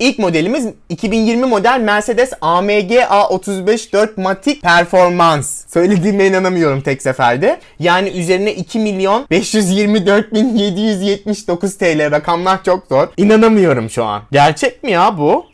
İlk modelimiz 2020 model Mercedes AMG A35 4 Matic Performance. Söylediğime inanamıyorum tek seferde. Yani üzerine 2 milyon 524 bin 779 TL rakamlar çok zor. İnanamıyorum şu an. Gerçek mi ya bu?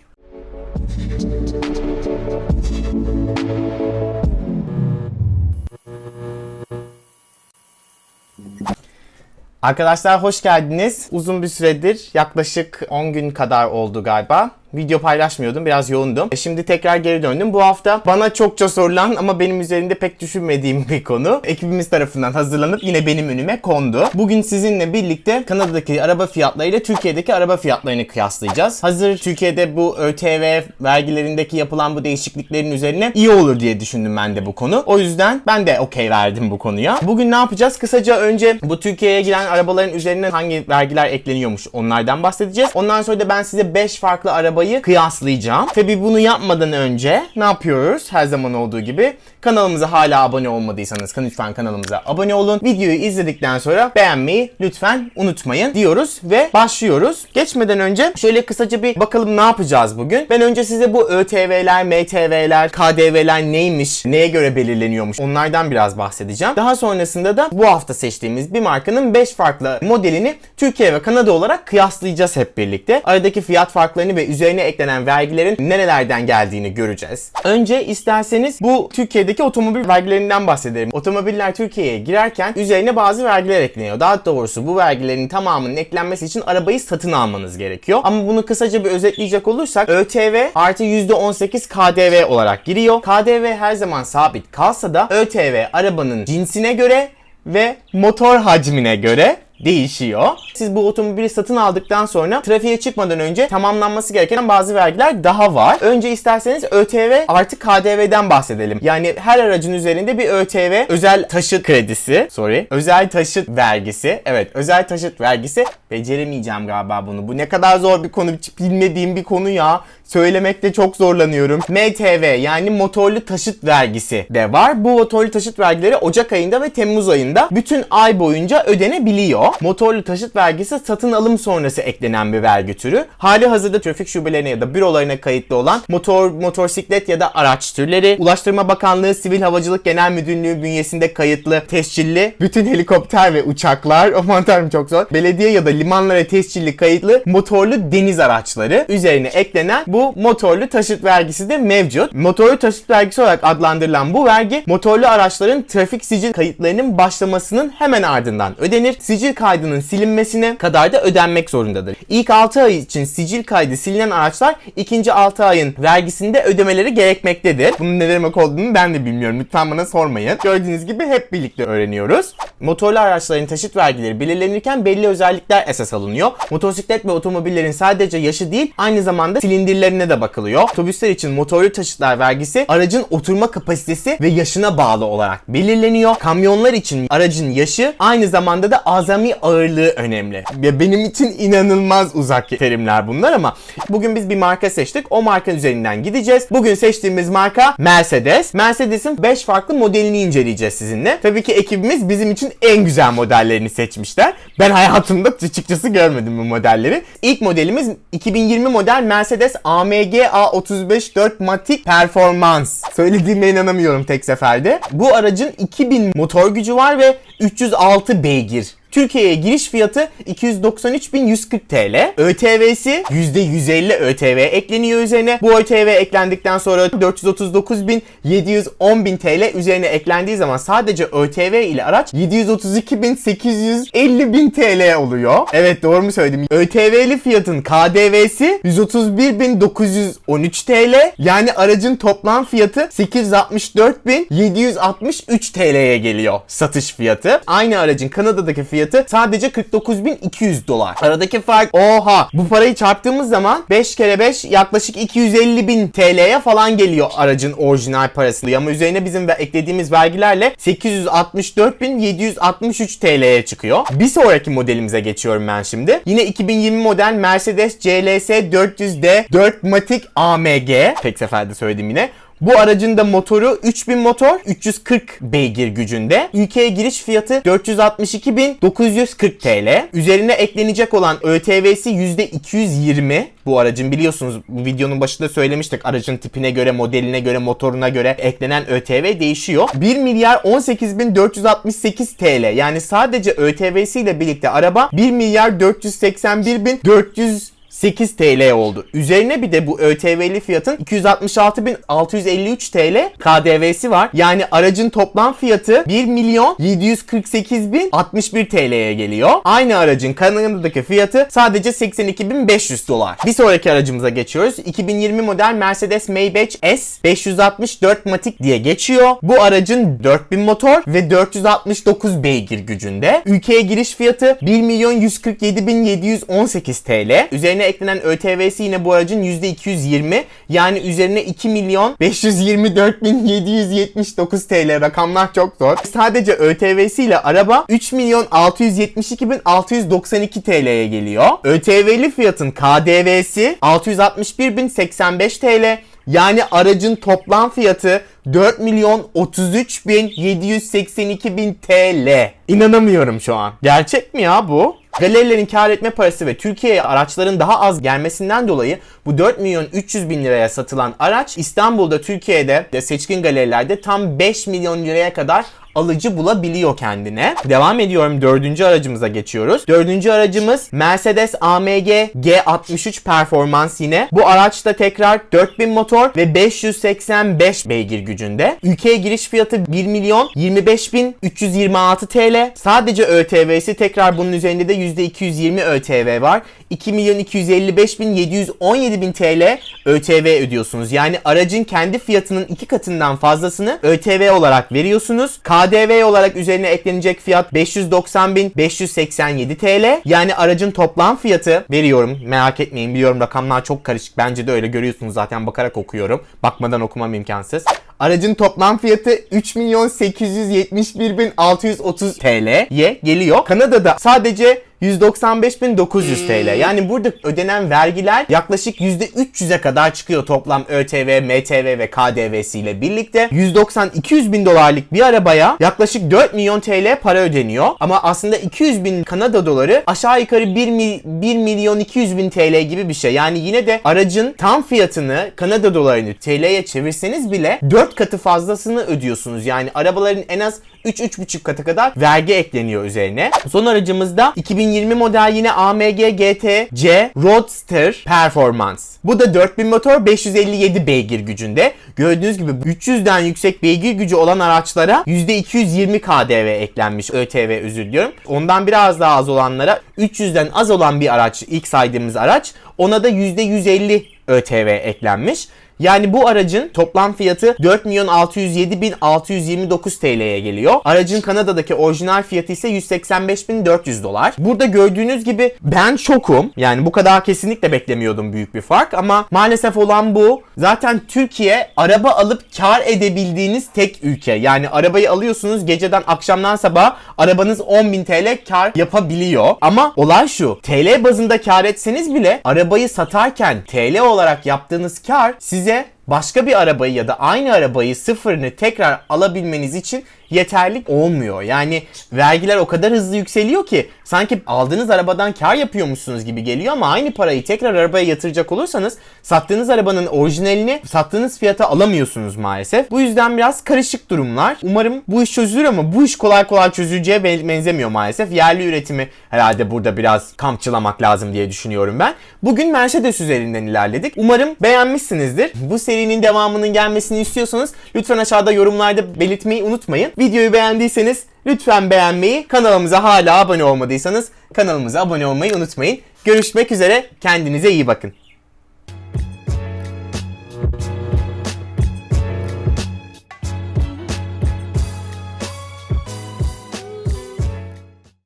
Arkadaşlar hoş geldiniz. Uzun bir süredir yaklaşık 10 gün kadar oldu galiba. Video paylaşmıyordum. Biraz yoğundum. E, Şimdi tekrar geri döndüm. Bu hafta bana çokça sorulan ama benim üzerinde pek düşünmediğim bir konu. Ekibimiz tarafından hazırlanıp yine benim önüme kondu. Bugün sizinle birlikte Kanada'daki araba fiyatlarıyla Türkiye'deki araba fiyatlarını kıyaslayacağız. Hazır Türkiye'de bu ÖTV vergilerindeki yapılan bu değişikliklerin üzerine iyi olur diye düşündüm ben de bu konu. O yüzden ben de okey verdim bu konuya. Bugün ne yapacağız? Kısaca önce bu Türkiye'ye giren arabaların üzerine hangi vergiler ekleniyormuş onlardan bahsedeceğiz. Ondan sonra da ben size 5 farklı arabayı kıyaslayacağım. Tabi bunu yapmadan önce ne yapıyoruz? Her zaman olduğu gibi kanalımıza hala abone olmadıysanız lütfen kanalımıza abone olun. Videoyu izledikten sonra beğenmeyi lütfen unutmayın diyoruz ve başlıyoruz. Geçmeden önce şöyle kısaca bir bakalım ne yapacağız bugün. Ben önce size bu ÖTV'ler, MTV'ler, KDV'ler neymiş, neye göre belirleniyormuş onlardan biraz bahsedeceğim. Daha sonrasında da bu hafta seçtiğimiz bir markanın 5 farklı modelini Türkiye ve Kanada olarak kıyaslayacağız hep birlikte. Aradaki fiyat farklarını ve üzerine eklenen vergilerin nerelerden geldiğini göreceğiz. Önce isterseniz bu Türkiye'deki otomobil vergilerinden bahsedelim. Otomobiller Türkiye'ye girerken üzerine bazı vergiler ekleniyor. Daha doğrusu bu vergilerin tamamının eklenmesi için arabayı satın almanız gerekiyor. Ama bunu kısaca bir özetleyecek olursak ÖTV artı %18 KDV olarak giriyor. KDV her zaman sabit kalsa da ÖTV arabanın cinsine göre ve motor hacmine göre değişiyor. Siz bu otomobili satın aldıktan sonra trafiğe çıkmadan önce tamamlanması gereken bazı vergiler daha var. Önce isterseniz ÖTV artı KDV'den bahsedelim. Yani her aracın üzerinde bir ÖTV özel taşıt kredisi, sorry, özel taşıt vergisi. Evet, özel taşıt vergisi. Beceremeyeceğim galiba bunu. Bu ne kadar zor bir konu, hiç bilmediğim bir konu ya. Söylemekte çok zorlanıyorum. MTV yani motorlu taşıt vergisi de var. Bu motorlu taşıt vergileri Ocak ayında ve Temmuz ayında bütün ay boyunca ödenebiliyor. Motorlu taşıt vergisi satın alım sonrası eklenen bir vergi türü. Hali hazırda trafik şubelerine ya da bürolarına kayıtlı olan motor, motosiklet ya da araç türleri, Ulaştırma Bakanlığı Sivil Havacılık Genel Müdürlüğü bünyesinde kayıtlı, tescilli, bütün helikopter ve uçaklar, aman tanrım çok zor, belediye ya da limanlara tescilli kayıtlı motorlu deniz araçları üzerine eklenen bu motorlu taşıt vergisi de mevcut. Motorlu taşıt vergisi olarak adlandırılan bu vergi motorlu araçların trafik sicil kayıtlarının başlamasının hemen ardından ödenir. Sicil kaydının silinmesine kadar da ödenmek zorundadır. İlk 6 ay için sicil kaydı silinen araçlar ikinci 6 ayın vergisinde ödemeleri gerekmektedir. Bunun ne demek olduğunu ben de bilmiyorum. Lütfen bana sormayın. Gördüğünüz gibi hep birlikte öğreniyoruz. Motorlu araçların taşıt vergileri belirlenirken belli özellikler esas alınıyor. Motosiklet ve otomobillerin sadece yaşı değil aynı zamanda silindirlerine de bakılıyor. Otobüsler için motorlu taşıtlar vergisi aracın oturma kapasitesi ve yaşına bağlı olarak belirleniyor. Kamyonlar için aracın yaşı aynı zamanda da azami ağırlığı önemli. Ya benim için inanılmaz uzak terimler bunlar ama bugün biz bir marka seçtik. O marka üzerinden gideceğiz. Bugün seçtiğimiz marka Mercedes. Mercedes'in 5 farklı modelini inceleyeceğiz sizinle. Tabii ki ekibimiz bizim için en güzel modellerini seçmişler. Ben hayatımda açıkçası görmedim bu modelleri. İlk modelimiz 2020 model Mercedes AMG A35 4 Matic Performance. Söylediğime inanamıyorum tek seferde. Bu aracın 2000 motor gücü var ve 306 beygir. Türkiye'ye giriş fiyatı 293.140 TL. ÖTV'si %150 ÖTV ekleniyor üzerine. Bu ÖTV eklendikten sonra 439.710.000 TL üzerine eklendiği zaman sadece ÖTV ile araç 732.850.000 TL oluyor. Evet doğru mu söyledim? ÖTV'li fiyatın KDV'si 131.913 TL. Yani aracın toplam fiyatı 864.763 TL'ye geliyor satış fiyatı. Aynı aracın Kanada'daki fiyatı sadece 49.200 dolar. Aradaki fark oha. Bu parayı çarptığımız zaman 5 kere 5 yaklaşık 250.000 TL'ye falan geliyor aracın orijinal parası. Ama üzerine bizim ve eklediğimiz vergilerle 864.763 TL'ye çıkıyor. Bir sonraki modelimize geçiyorum ben şimdi. Yine 2020 model Mercedes CLS 400D 4 Matic AMG. Tek seferde söyledim yine. Bu aracın da motoru 3000 motor 340 beygir gücünde. Ülkeye giriş fiyatı 462.940 TL. Üzerine eklenecek olan ÖTV'si %220. Bu aracın biliyorsunuz bu videonun başında söylemiştik. Aracın tipine göre, modeline göre, motoruna göre eklenen ÖTV değişiyor. 1 milyar 18.468 TL. Yani sadece ÖTV'si ile birlikte araba 1 milyar 481.400 8 TL oldu. Üzerine bir de bu ÖTV'li fiyatın 266.653 TL KDV'si var. Yani aracın toplam fiyatı 1 milyon 748.061 TL'ye geliyor. Aynı aracın Kanada'daki fiyatı sadece 82.500 dolar. Bir sonraki aracımıza geçiyoruz. 2020 model Mercedes Maybach S 564 Matic diye geçiyor. Bu aracın 4000 motor ve 469 beygir gücünde. Ülkeye giriş fiyatı 1 milyon 147.718 TL. Üzerine eklenen ÖTV'si yine bu aracın %220. Yani üzerine 2 milyon 524.779 TL. Rakamlar çok zor. Sadece ÖTV'si ile araba 3 milyon 672.692 TL'ye geliyor. ÖTV'li fiyatın KDV'si 661.085 TL. Yani aracın toplam fiyatı 4 milyon 33 bin 782 bin TL. İnanamıyorum şu an. Gerçek mi ya bu? Galerilerin kar etme parası ve Türkiye'ye araçların daha az gelmesinden dolayı bu 4 milyon 300 bin liraya satılan araç İstanbul'da Türkiye'de de seçkin galerilerde tam 5 milyon liraya kadar alıcı bulabiliyor kendine. Devam ediyorum dördüncü aracımıza geçiyoruz. Dördüncü aracımız Mercedes AMG G63 Performans yine. Bu araçta tekrar 4000 motor ve 585 beygir gücünde. Ülkeye giriş fiyatı 1 milyon 25 bin 326 TL. Sadece ÖTV'si tekrar bunun üzerinde de %220 ÖTV var. 2 milyon 255 bin 717 bin TL ÖTV ödüyorsunuz. Yani aracın kendi fiyatının iki katından fazlasını ÖTV olarak veriyorsunuz. KDV olarak üzerine eklenecek fiyat 590 bin 587 TL. Yani aracın toplam fiyatı veriyorum. Merak etmeyin biliyorum rakamlar çok karışık. Bence de öyle görüyorsunuz zaten bakarak okuyorum. Bakmadan okumam imkansız. Aracın toplam fiyatı 3 milyon 871 bin 630 TL'ye geliyor. Kanada'da sadece 195.900 TL. Yani burada ödenen vergiler yaklaşık %300'e kadar çıkıyor toplam ÖTV, MTV ve KDV'si ile birlikte. 190-200 bin dolarlık bir arabaya yaklaşık 4 milyon TL para ödeniyor. Ama aslında 200 bin Kanada doları aşağı yukarı 1, mil, 1 milyon 200 bin TL gibi bir şey. Yani yine de aracın tam fiyatını Kanada dolarını TL'ye çevirseniz bile 4 katı fazlasını ödüyorsunuz. Yani arabaların en az 3-3,5 katı kadar vergi ekleniyor üzerine. Son aracımızda 2020 model yine AMG GT-C Roadster Performance. Bu da 4000 motor 557 beygir gücünde. Gördüğünüz gibi 300'den yüksek beygir gücü olan araçlara %220 KDV eklenmiş. ÖTV özür diliyorum. Ondan biraz daha az olanlara 300'den az olan bir araç ilk saydığımız araç ona da %150 ÖTV eklenmiş. Yani bu aracın toplam fiyatı 4 milyon 607 bin 629 TL'ye geliyor. Aracın Kanada'daki orijinal fiyatı ise 185 bin 400 dolar. Burada gördüğünüz gibi ben şokum. Yani bu kadar kesinlikle beklemiyordum büyük bir fark ama maalesef olan bu. Zaten Türkiye araba alıp kar edebildiğiniz tek ülke. Yani arabayı alıyorsunuz geceden akşamdan sabaha arabanız 10 bin TL kar yapabiliyor. Ama olay şu. TL bazında kar etseniz bile arabayı satarken TL olarak yaptığınız kar size başka bir arabayı ya da aynı arabayı sıfırını tekrar alabilmeniz için yeterli olmuyor. Yani vergiler o kadar hızlı yükseliyor ki sanki aldığınız arabadan kar yapıyormuşsunuz gibi geliyor ama aynı parayı tekrar arabaya yatıracak olursanız sattığınız arabanın orijinalini sattığınız fiyata alamıyorsunuz maalesef. Bu yüzden biraz karışık durumlar. Umarım bu iş çözülür ama bu iş kolay kolay çözüleceğe benzemiyor maalesef. Yerli üretimi herhalde burada biraz kamçılamak lazım diye düşünüyorum ben. Bugün Mercedes üzerinden ilerledik. Umarım beğenmişsinizdir. Bu serinin devamının gelmesini istiyorsanız lütfen aşağıda yorumlarda belirtmeyi unutmayın. Videoyu beğendiyseniz lütfen beğenmeyi, kanalımıza hala abone olmadıysanız kanalımıza abone olmayı unutmayın. Görüşmek üzere, kendinize iyi bakın.